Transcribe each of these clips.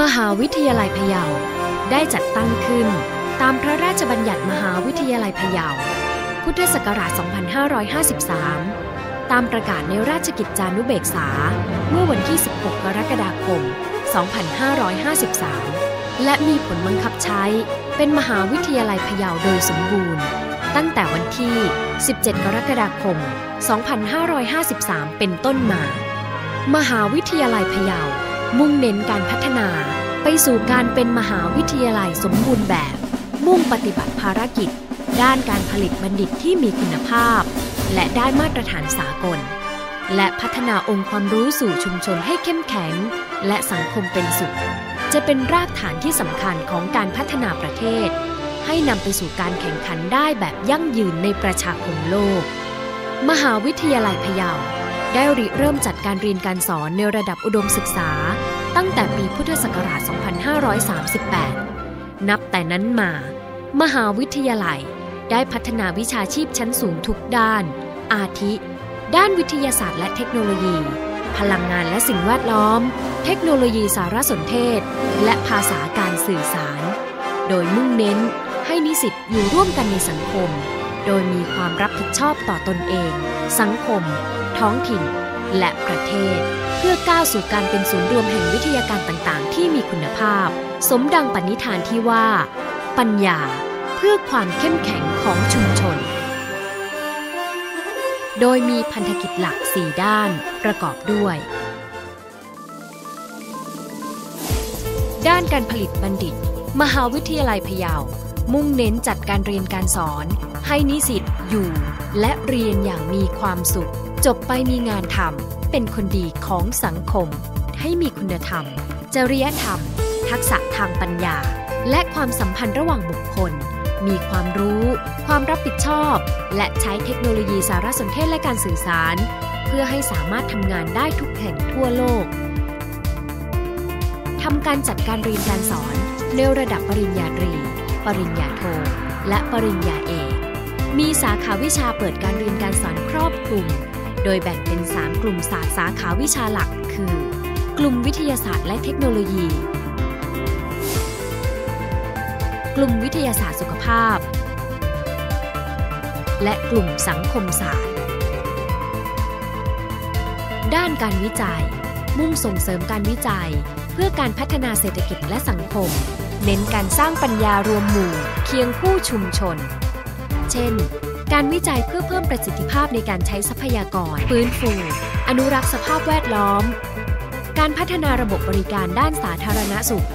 มหาวิทยาลัยพะเยา ได้จัดตั้งขึ้น ตามพระราชบัญญัติมหาวิทยาลัยพะเยา พุทธศักราช 2553 ตามประกาศในราชกิจจานุเบกษา เมื่อวันที่ 16 กรกฎาคม 2553 และมีผลบังคับใช้เป็นมหาวิทยาลัยพะเยาโดยสมบูรณ์ ตั้งแต่วันที่ 17 กรกฎาคม 2553 เป็นต้นมา มหาวิทยาลัยพะเยา มุ่งเน้นการพัฒนาไปสู่การเป็นมหาวิทยาลัยสมบูรณ์แบบ มุ่งปฏิบัติภารกิจ ด้านการผลิตบัณฑิตที่มีคุณภาพ และได้มาตรฐานสากล และพัฒนาองค์ความรู้สู่ชุมชนให้เข้มแข็ง และสังคมเป็นสุข จะเป็นรากฐานที่สำคัญของการพัฒนาประเทศ ให้นำไปสู่การแข่งขันได้แบบยั่งยืนในประชาคมโลก มหาวิทยาลัยพะเยา ได้ริเริ่มจัดการเรียนการสอนในระดับอุดมศึกษา ตั้งแต่ปีพุทธศักราช 2538 นับแต่นั้นมา มหาวิทยาลัยได้พัฒนาวิชาชีพชั้นสูงทุกด้าน อาทิ ด้านวิทยาศาสตร์และเทคโนโลยี พลังงานและสิ่งแวดล้อม เทคโนโลยีสารสนเทศ และภาษาการสื่อสาร โดยมุ่งเน้นให้นิสิตอยู่ร่วมกันในสังคม โดยมีความรับผิดชอบต่อตนเอง สังคม ท้องถิ่น และประเทศ เพื่อก้าวสู่การเป็นศูนย์รวมแห่งวิทยาการต่างๆ ที่มีคุณภาพ สมดังปณิธานที่ว่า ปัญญา เพื่อความเข้มแข็งของชุมชน โดยมีพันธกิจหลัก 4 ด้าน ประกอบด้วย ด้านการผลิตบัณฑิต มหาวิทยาลัยพะเยา มุ่งเน้นจัดการเรียนการสอน ให้นิสิตอยู่ และเรียนอย่างมีความสุข จบไปมีงานทำเป็นคนดีของสังคม ให้มีคุณธรรม จริยธรรม ทักษะทางปัญญา และความสัมพันธ์ระหว่างบุคคล มีความรู้ ความรับผิดชอบ และใช้เทคโนโลยีสารสนเทศและการสื่อสาร เพื่อให้สามารถทำงานได้ทุกแห่งทั่วโลกทำการจัดการเรียนการสอนในระดับปริญญาตรี ปริญญาโท และปริญญาเอก มีสาขาวิชาเปิดการเรียนการสอนครอบคลุม โดยแบ่งเป็น 3 กลุ่มศาสตร์สาขาวิชาหลัก คือ กลุ่มวิทยาศาสตร์และเทคโนโลยี กลุ่มวิทยาศาสตร์สุขภาพ และกลุ่มสังคมศาสตร์ ด้านการวิจัย มุ่งส่งเสริมการวิจัย เพื่อการพัฒนาเศรษฐกิจและสังคม เน้นการสร้างปัญญารวมหมู่เคียงคู่ชุมชน เช่น การวิจัยเพื่อเพิ่มประสิทธิภาพในการใช้ทรัพยากร ฟื้นฟู อนุรักษ์สภาพแวดล้อม การพัฒนาระบบบริการด้านสาธารณสุข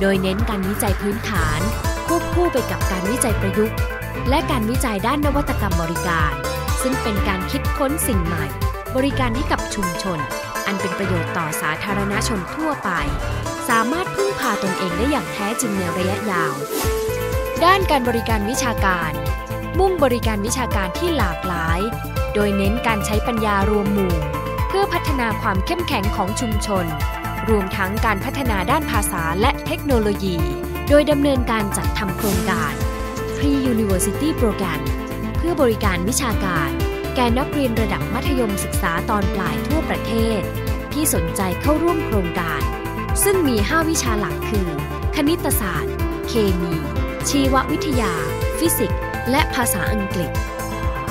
โดยเน้นการวิจัยพื้นฐานควบคู่ไปกับการวิจัยประยุกต์ และการวิจัยด้านนวัตกรรมบริการ ซึ่งเป็นการคิดค้นสิ่งใหม่ บริการให้กับชุมชน อันเป็นประโยชน์ต่อสาธารณชนทั่วไป สามารถพึ่งพาตนเองได้อย่างแท้จริงในระยะยาว ด้านการบริการวิชาการ มุ่งบริการวิชาการที่หลากหลาย โดยเน้นการใช้ปัญญารวมหมู่ เพื่อพัฒนาความเข้มแข็งของชุมชน รวมทั้งการพัฒนาด้านภาษาและเทคโนโลยี โดยดำเนินการจัดทำโครงการ Pre-University Program เพื่อบริการวิชาการ แก่นักเรียนระดับมัธยมศึกษาตอนปลายทั่วประเทศ ที่สนใจเข้าร่วมโครงการ ซึ่งมี 5 วิชาหลักคือ คณิตศาสตร์ เคมี ชีววิทยา ฟิสิกส์ และภาษาอังกฤษ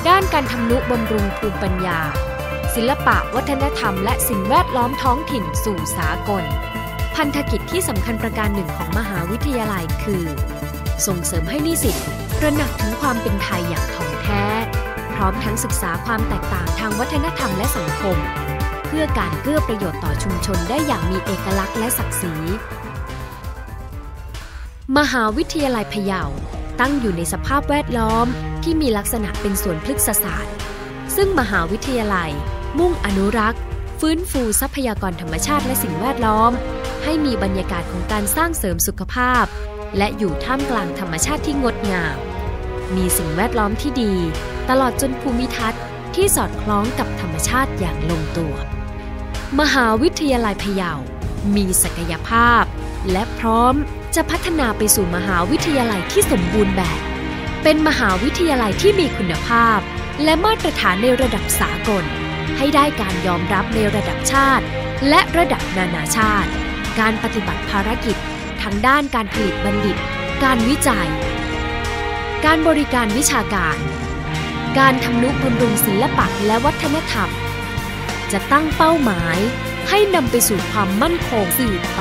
ด้านการทำนุบำรุงภูมิปัญญา ศิลปะวัฒนธรรม และสิ่งแวดล้อมท้องถิ่นสู่สากล พันธกิจที่สำคัญประการหนึ่งของมหาวิทยาลัยคือ ส่งเสริมให้นิสิตระหนักถึงความเป็นไทยอย่างถ่องแท้ ร้อมทั้งศึกษาความแตกต่างทางวัฒนธรรมและสังคม เพื่อการเกื้อประโยชน์ต่อชุมชนได้อย่างมีเอกลักษณ์และศักดิ์ศรี มหาวิทยาลัยพะเยาตั้งอยู่ในสภาพแวดล้อมที่มีลักษณะเป็นสวนพฤกษศาสตร์ ซึ่งมหาวิทยาลัย มุ่งอนุรักษ์ ฟื้นฟูทรัพยากรธรรมชาติและสิ่งแวดล้อม ให้มีบรรยากาศของการสร้างเสริมสุขภาพ และอยู่ท่ามกลางธรรมชาติที่งดงาม มีสิ่งแวดล้อมที่ดี ตลอดจนภูมิทัศน์ที่สอดคล้องกับธรรมชาติอย่างลงตัว มหาวิทยาลัยพะเยา มีศักยภาพ และพร้อมจะพัฒนาไปสู่มหาวิทยาลัยที่สมบูรณ์แบบ เป็นมหาวิทยาลัยที่มีคุณภาพ และมาตรฐานในระดับสากล ให้ได้การยอมรับในระดับชาติ และระดับนานาชาติ การปฏิบัติภารกิจทางด้านการผลิตบัณฑิต การวิจัย การบริการวิชาการ การทำนุบำรุงศิลปะและวัฒนธรรม จะตั้งเป้าหมายให้นำไปสู่ความมั่นคงสืบไป